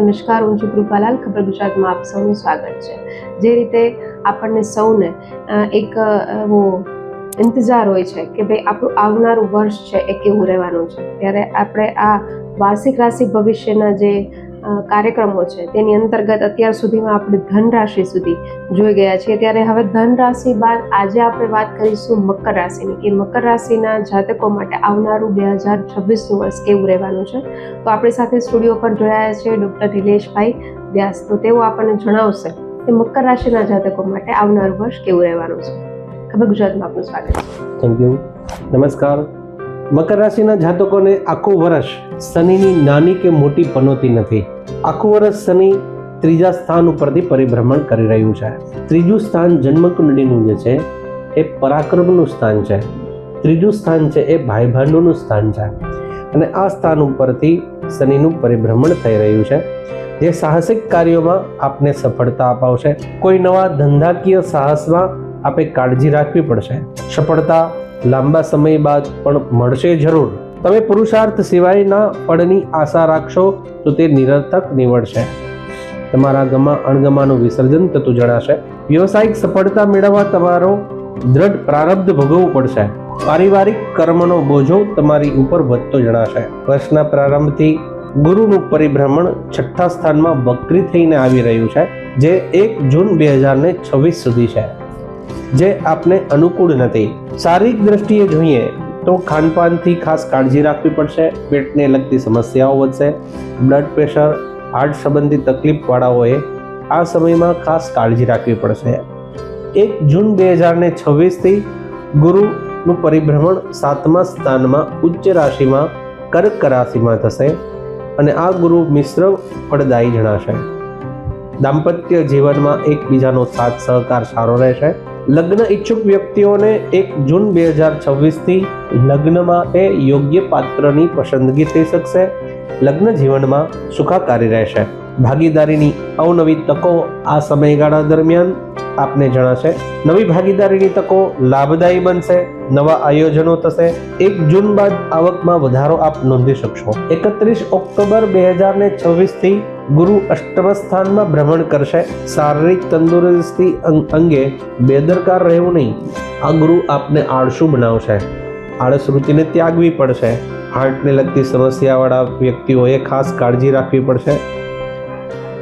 નમસ્કાર, હું છું કૃપાલાલ, ખબર ગુજરાતમાં આપ સૌનું સ્વાગત છે. જે રીતે આપણને સૌને એક એવો ઇંતજાર હોય છે કે ભાઈ આપણું આવનારું વર્ષ છે એ કેવું રહેવાનું છે. ત્યારે આપણે આ વાર્ષિક રાશિ ભવિષ્યના જે કાર્યક્રમો છે. તેની અંતર્ગત અત્યાર સુધીમાં આપણે ધન રાશિ સુધી જોઈ ગયા છીએ. ત્યારે હવે ધન રાશિ બાદ આજે આપણે વાત કરીશું મકર રાશિની, કે મકર રાશિના જાતકો માટે આવનારું બે હજાર છવ્વીસનું વર્ષ કેવું રહેવાનું છે? તો આપણી સાથે સ્ટુડિયો પર જોડાયા છે ડૉક્ટર નિલેશભાઈ વ્યાસ. તો તેઓ આપણને જણાવશે કે મકર રાશિના જાતકો માટે આવનારું વર્ષ કેવું રહેવાનું છે? ખબર ગુજરાતમાં આપનું સ્વાગત થેન્ક યુ નમસ્કાર. મકર રાશિના જાતકોને આખું વર્ષ શનિની નાની કે મોટી પનોતી નથી. આખું વર્ષ શનિ ત્રીજા સ્થાન ઉપરથી પરિભ્રમણ કરી રહ્યું છે. ત્રીજું સ્થાન જન્મકુંડળીનું જે છે, એ પરાક્રમનું સ્થાન છે. ત્રીજું સ્થાન છે, એ ભાઈ ભાંડુનું સ્થાન છે. અને આ સ્થાન ઉપરથી શનિનું પરિભ્રમણ થઈ રહ્યું છે. જે સાહસિક કાર્યોમાં આપને સફળતા અપાવશે. કોઈ નવા ધંધાકીય સાહસમાં આપે કાળજી રાખવી પડશે. સફળતા લાંબા સમય બાદ પણ મળશે જરૂર. તમે પુરુષાર્થ સિવાયના ફળની આશા રાખશો તો તે નિરર્થક નીવડશે. તમારા ગમા અણગમાનું વિસર્જન થતું જણાશે. વ્યવસાયિક સફળતા મેળવવા તમારો દ્રઢ પ્રારબ્ધ ભોગવવું પડશે. પારિવારિક કર્મનો બોજો તમારી ઉપર વધતો જણાશે. વર્ષના પ્રારંભથી ગુરુનું પરિભ્રમણ છઠ્ઠા સ્થાનમાં વક્રી થઈને આવી રહ્યું છે, જે એક જૂન બે હજાર ને છવ્વીસ સુધી છે. જે આપને અનુકૂળ નથી. શારીરિક દ્રષ્ટિએ જોઈએ તો ખાનપાનથી ખાસ કાળજી રાખવી પડશે, પેટને લગતી સમસ્યાઓ વધશે, બ્લડ પ્રેશર, હાર્ટ સંબંધી તકલીફવાળાઓએ આ સમયમાં ખાસ કાળજી રાખવી પડશે. એક જૂન બે હજારને છવ્વીસથી ગુરુનું પરિભ્રમણ સાતમા સ્થાનમાં ઉચ્ચ રાશિમાં કર્ક રાશિમાં થશે અને આ ગુરુ મિશ્ર ફળદાયી જણાશે. દાંપત્ય જીવનમાં એકબીજાનો સાથ સહકાર સારો રહેશે. લગ્ન ઈચ્છુક વ્યક્તિઓને એક જૂન બે હજાર છવ્વીસથી લગ્નમાં એ યોગ્ય પાત્રની પસંદગી થઈ શકશે. લગ્ન જીવનમાં સુખાકારી રહેશે. ભાગીદારીની અવનવી તકો આ સમયગાળા દરમિયાન આપને જણાશે. નવી ભાગીદારીની તકો લાભદાયી બનશે. નવા આયોજનો થશે. એક જૂન બાદ આવકમાં વધારો આપ નોંધી શકશો. એકત્રીસ ઓક્ટોબર બે હજાર ને છવ્વીસથી ગુરુ અષ્ટમ સ્થાનમાં ભ્રમણ કરશે. શારીરિક તંદુરસ્તી અંગ- બેદરકાર રહેવું નહીં. આ ગુરુ આપને આળસુ બનાવશે. આળસ ત્યાગવી પડશે. હાર્ટને લગતી સમસ્યાવાળા વ્યક્તિઓએ ખાસ કાળજી રાખવી પડશે.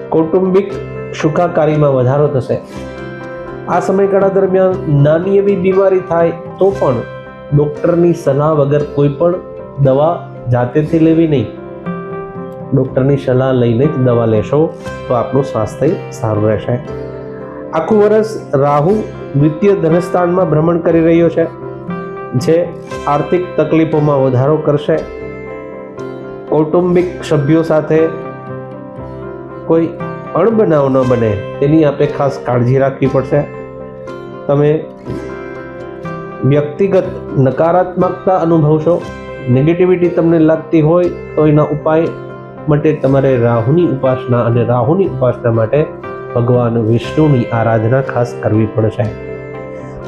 કૌટુંબિક સુખાકારીમાં વધારો થશે. આ સમયગાળા દરમિયાન નાની એવી બીમારી થાય તો પણ ડૉક્ટરની સલાહ વગર કોઈ પણ દવા જાતેથી લેવી નહીં. ડૉક્ટરની સલાહ લઈને જ દવા લેશો તો આપનું સ્વાસ્થ્ય સારું રહેશે. આખું વર્ષ રાહુ દ્વિતીય ધનસ્થાનમાં ભ્રમણ કરી રહ્યો છે, જે આર્થિક તકલીફોમાં વધારો કરશે. કૌટુંબિક સભ્યો સાથે કોઈ અણબનાવ ન બને તેની આપણે ખાસ કાળજી રાખવી પડશે. તમે વ્યક્તિગત નકારાત્મકતા અનુભવશો. નેગેટિવિટી તમને લાગતી હોય તો એના ઉપાય માટે તમારે રાહુની ઉપાસના અને રાહુની ઉપાસના માટે ભગવાન વિષ્ણુની આરાધના ખાસ કરવી પડશે.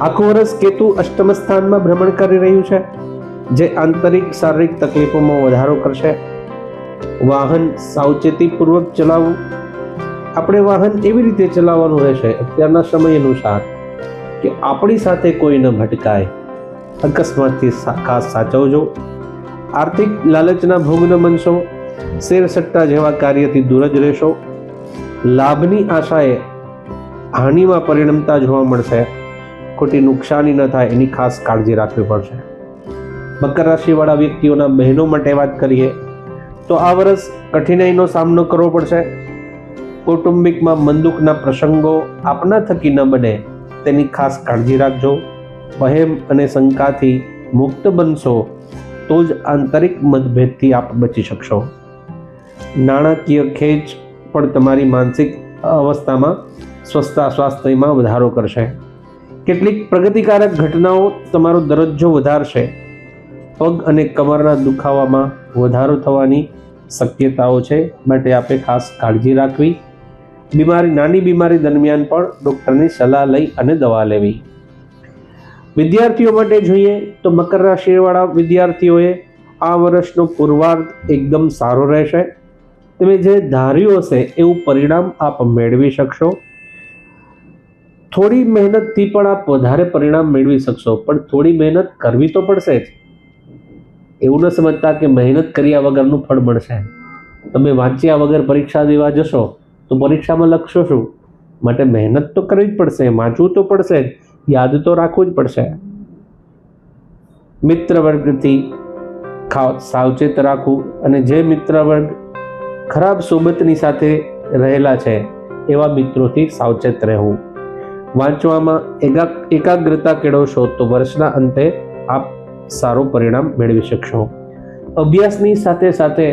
આખું વર્ષ કેતુ અષ્ટમ સ્થાનમાં ભ્રમણ કરી રહ્યું છે, જે આંતરિક શારીરિક તકલીફોમાં વધારો કરશે. વાહન સાવચેતીપૂર્વક ચલાવવું. આપણે વાહન એવી રીતે ચલાવવાનું રહેશે અત્યારના સમય અનુસાર. આપણી સાથે કોઈ ન ભટકાય. અકસ્માતથી ખાસ સાચવજો. આર્થિક લાલચના ભોગ ન બનશો. શેર સટ્ટા જેવા કાર્યથી દૂર જ રહેશો. લાભની આશાએ હાનિમાં પરિણમતા જોવા મળશે. ખોટી નુકસાની ન થાય એની ખાસ કાળજી રાખવી પડશે. મકર રાશિવાળા વ્યક્તિઓના બહેનો માટે વાત કરીએ, તો આ વર્ષ કઠિનાઈનો સામનો કરવો પડશે. કૌટુંબિકમાં મંદુકના પ્રસંગો આપના થકી ન બને. તેની ખાસ કાળજી રાખજો. વહેમ અને શંકાથી મુક્ત બનશો તો જ આંતરિક મતભેદથી આપ બચી શકશો. નાણાકીય ખેંચ પણ તમારી માનસિક અવસ્થામાં સ્વસ્થતા સ્વાસ્થ્યમાં વધારો કરશે. કેટલીક પ્રગતિકારક ઘટનાઓ તમારો દરજ્જો વધારશે. પગ અને કમરના દુખાવામાં વધારો થવાની શક્યતાઓ છે, માટે આપણે ખાસ કાળજી રાખવી. બીમારી નાની બીમારી દરમિયાન પણ ડૉક્ટરની સલાહ લઈ અને દવા લેવી. વિદ્યાર્થીઓ માટે જોઈએ તો મકર રાશિવાળા વિદ્યાર્થીઓએ આ વર્ષનો પૂર્વાર્ધ એકદમ સારો રહેશે. તમે જે ધાર્યું હશે એવું પરિણામ આપ મેળવી શકશો. થોડી મહેનતથી પણ આપ વધારે પરિણામ મેળવી શકશો, પણ થોડી મહેનત કરવી તો પડશે જ. એવું ન સમજતા કે મહેનત કર્યા વગરનું ફળ મળશે. તમે વાંચ્યા વગર પરીક્ષા દેવા જશો તો પરીક્ષામાં લખશો શું? માટે મહેનત તો કરવી જ પડશે, વાંચવું તો પડશે યાદ તો રાખવું જ પડશે. મિત્ર વર્ગથી સાવચેત રાખવું અને જે મિત્ર વર્ગ ખરાબ સોબતની સાથે રહેલા છે, એવા મિત્રોથી સાવચેત રહેવું. વાંચવામાં એકા એકાગ્રતા કેળવશો તો વર્ષના અંતે આપ સારું પરિણામ મેળવી શકશો. અભ્યાસની સાથે સાથે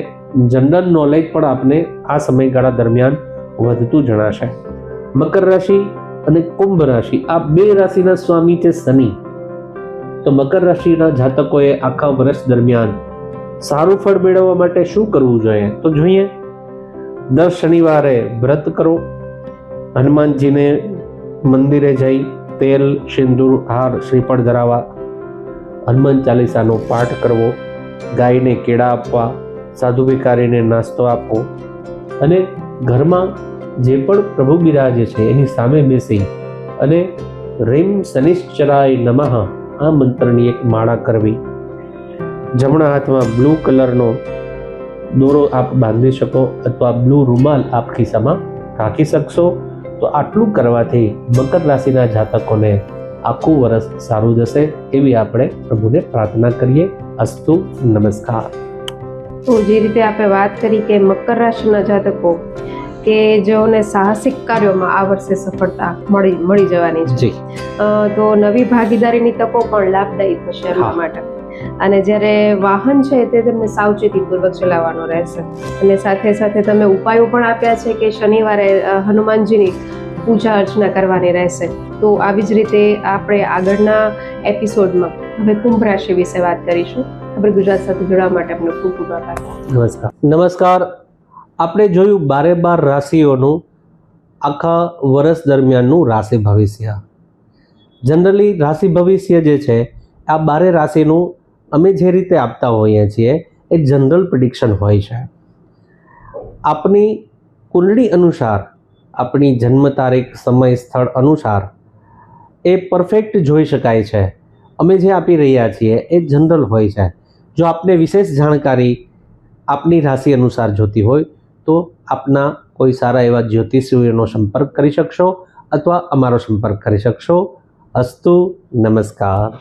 જનરલ નોલેજ પણ આપને આ સમયગાળા દરમિયાન વધતું જણાશે. મકર રાશિ અને કુંભ રાશિ આ બે રાશિના સ્વામી છે શનિ. તો મકર રાશિના જાતકોએ આખા વર્ષ દરમિયાન સારું ફળ મેળવવા માટે શું કરવું જોઈએ? તો જોઈએ. દર શનિવારે વ્રત કરો. હનુમાનજીને મંદિરે જઈ તેલ, સિંદૂર, હાર, શ્રીફળ ધરાવવા. હનુમાન ચાલીસાનો પાઠ કરવો. ગાયને કેળા આપવા. સાધુ ભિકારીને નાસ્તો આપવો. અને ઘરમાં જે પણ પ્રભુ બિરાજે છે, એની સામે બેસી અને રીમ શનિશ્ચરાય નમઃ આ મંત્રની એક માળા કરવી. જમણા હાથમાં બ્લુ કલરનો દોરો આપ બાંધી શકો અથવા બ્લુ રૂમાલ આપ ખિસ્સામાં રાખી શકશો. તો આટલું કરવાથી મકર રાશિના જાતકોને આખું વર્ષ સારું જશે એવી આપણે પ્રભુને પ્રાર્થના કરીએ. અસ્તુ નમસ્કાર. તો જે રીતે આપણે વાત કરી કે મકર રાશિના જાતકો કે જેઓને સાહસિક કાર્યોમાં આ વર્ષે સફળતા મળી મળી જવાની છે. તો નવી ભાગીદારીની તકો પણ લાભદાયી થશે એમના માટે. અને જ્યારે વાહન છે તે તેમને સાવચેતીપૂર્વક ચલાવવાનો રહેશે. અને સાથે સાથે તમે ઉપાયો પણ આપ્યા છે કે શનિવારે હનુમાનજીની પૂજા અર્ચના કરવાની રહેશે. તો આવી જ રીતે આપણે આગળના એપિસોડમાં હવે કુંભ રાશિ વિશે વાત કરીશું. આપણે ગુજરાત સાથે જોડાવા માટે આપનો ખૂબ ખૂબ આભાર. નમસ્કાર. નમસ્કાર. આપણે જોયું બારે બાર રાશિઓનું આખા વર્ષ દરમિયાનનું રાશિ ભવિષ્ય. જનરલી રાશિ ભવિષ્ય જે છે, આ બારે રાશિનું અમે જે રીતે આપતા હોઈએ છીએ, એ જનરલ પ્રિડિક્શન હોય છે. આપની કુંડળી અનુસાર આપણી જન્મ તારીખ, સમય, સ્થળ અનુસાર, એ પરફેક્ટ જોઈ શકાય છે. અમે જે આપી રહ્યા છીએ, એ જનરલ હોય છે. જો આપને વિશેષ જાણકારી આપની રાશિ અનુસાર જોતી હોય, તો આપના કોઈ સારા એવા જ્યોતિષીઓનો સંપર્ક કરી શકશો અથવા અમારો સંપર્ક કરી શકશો. અસ્તુ, નમસ્કાર.